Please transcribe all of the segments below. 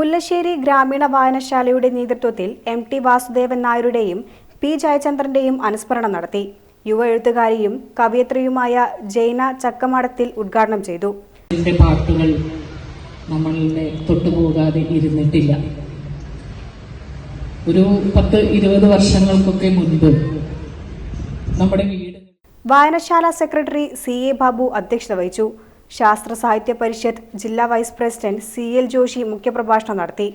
മുല്ലശ്ശേരി ഗ്രാമീണ വായനശാലയുടെ നേതൃത്വത്തിൽ എം ടി വാസുദേവൻ നായരുടെയും പി ജയചന്ദ്രന്റെയും അനുസ്മരണം നടത്തി. യുവ എഴുത്തുകാരിയും കവിയത്രിയുമായ ജൈന ചക്കമാടത്തിൽ ഉദ്ഘാടനം ചെയ്തു. പാട്ടുകൾ നമ്മളുടെ തൊട്ടുപോകാതെ ഇരുന്നിട്ടില്ല. ഒരു പത്ത് ഇരുപത് വർഷങ്ങൾക്കൊക്കെ മുൻപ് നമ്മുടെ വീട് വായനശാല സെക്രട്ടറി സി എ ബാബു അധ്യക്ഷത വഹിച്ചു. ശാസ്ത്ര സാഹിത്യ പരിഷത്ത് ജില്ലാ vice president C L Joshi മുഖ്യപ്രഭാഷണം നടത്തി.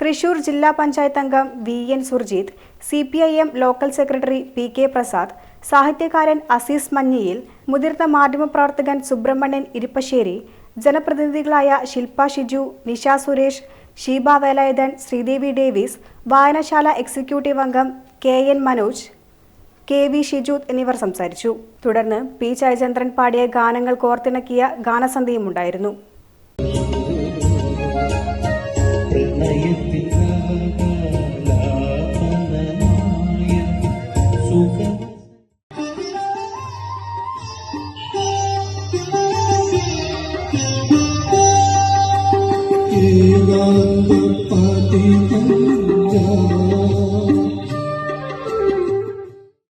തൃശൂർ ജില്ലാ പഞ്ചായത്ത് അംഗം V N Surjith C P I M local secretary P K Prasad സാഹിത്യകാരൻ അസീസ് മഞ്ഞിയിൽ മുതിർന്ന മാധ്യമപ്രവർത്തകൻ സുബ്രഹ്മണ്യൻ ഇരിപ്പശ്ശേരി ജനപ്രതിനിധികളായ ശില്പ ഷിജു നിഷ സുരേഷ് ഷീബ വേലായുധൻ ശ്രീദേവി ഡേവിസ് വായനശാല എക്സിക്യൂട്ടീവ് അംഗം K N Manoj K V Shijith എന്നിവർ സംസാരിച്ചു. തുടർന്ന് പി ജയചന്ദ്രൻ പാടിയ ഗാനങ്ങൾ കോർത്തിണക്കിയ ഗാനസന്ധ്യയും ഉണ്ടായിരുന്നു.